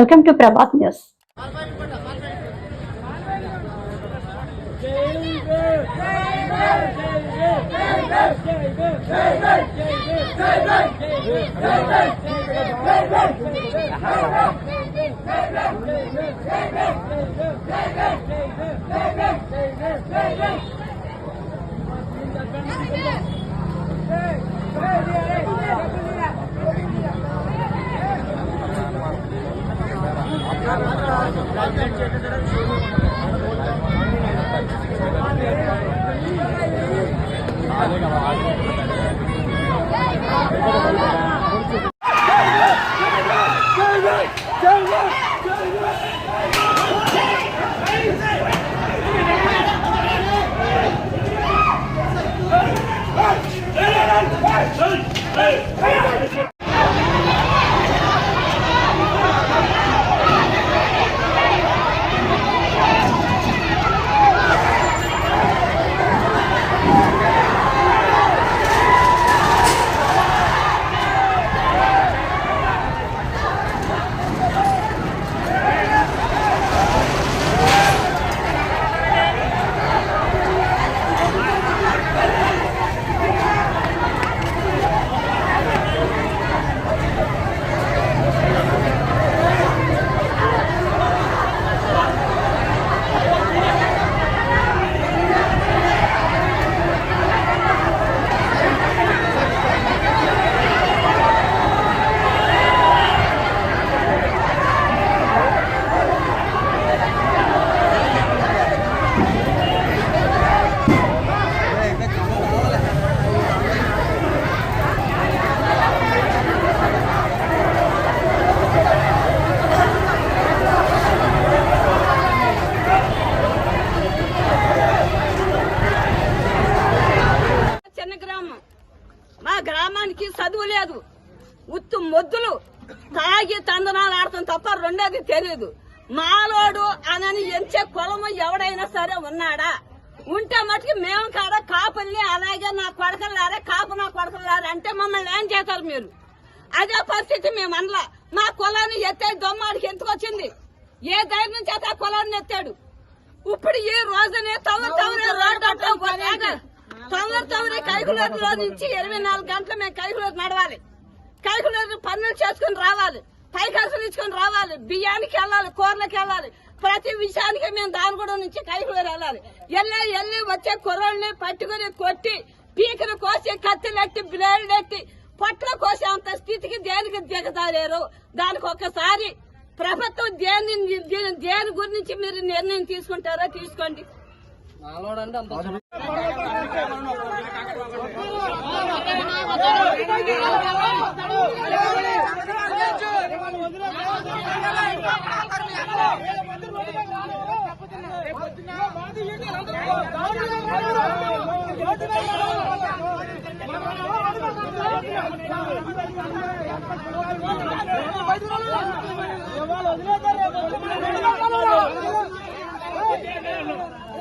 Welcome to Prabhat news Hey! Hey! చదువు లేదు. ఉత్తు మొద్దులు తాగి తందనాలు ఆడతాం తప్ప రెండోది తెలియదు మాలోడు అనని ఎంచే కులము ఎవడైనా సరే ఉన్నాడా? ఉంటే మటుకు మేము కాడ కాపుల్ని అలాగే నా కొడకలారే కాపు నా కొడకలారే అంటే మమ్మల్ని ఏం చేస్తారు మీరు? అదే పరిస్థితి మేము అనలా. మా కులాన్ని ఎత్తే దొమ్మాడికి ఎందుకు వచ్చింది? ఏ ధైర్యం చేత ఆ కులాన్ని ఎత్తాడు? ఇప్పుడు ఈ రోజునే తవరు తవరే రోడ్డు అట్టం పోయాక తవరు కైకులూరులో నుంచి ఇరవై నాలుగు గంటలు మేము కైకులూరు నడవాలి. కైకులూరు పన్నులు చేసుకుని రావాలి. పైకాసులు ఇచ్చుకొని రావాలి. బియ్యానికి వెళ్ళాలి కూరలకు వెళ్ళాలి. ప్రతి విషయానికి మేము దానిగూడ నుంచి కైకులూరు వెళ్ళాలి. వెళ్ళి వెళ్ళి వచ్చే కుర్రల్ని పట్టుకుని కొట్టి పీకను కోసి కత్తిలెట్టి బ్లేడ్ ఎట్టి పొట్ల కోసే అంత స్థితికి దేనికి దిగదారేరు దానికి ఒక్కసారి ప్రభుత్వం దేని- దేని గురించి మీరు నిర్ణయం తీసుకుంటారో తీసుకోండి. నాలోడంటే అంత వదిలేదు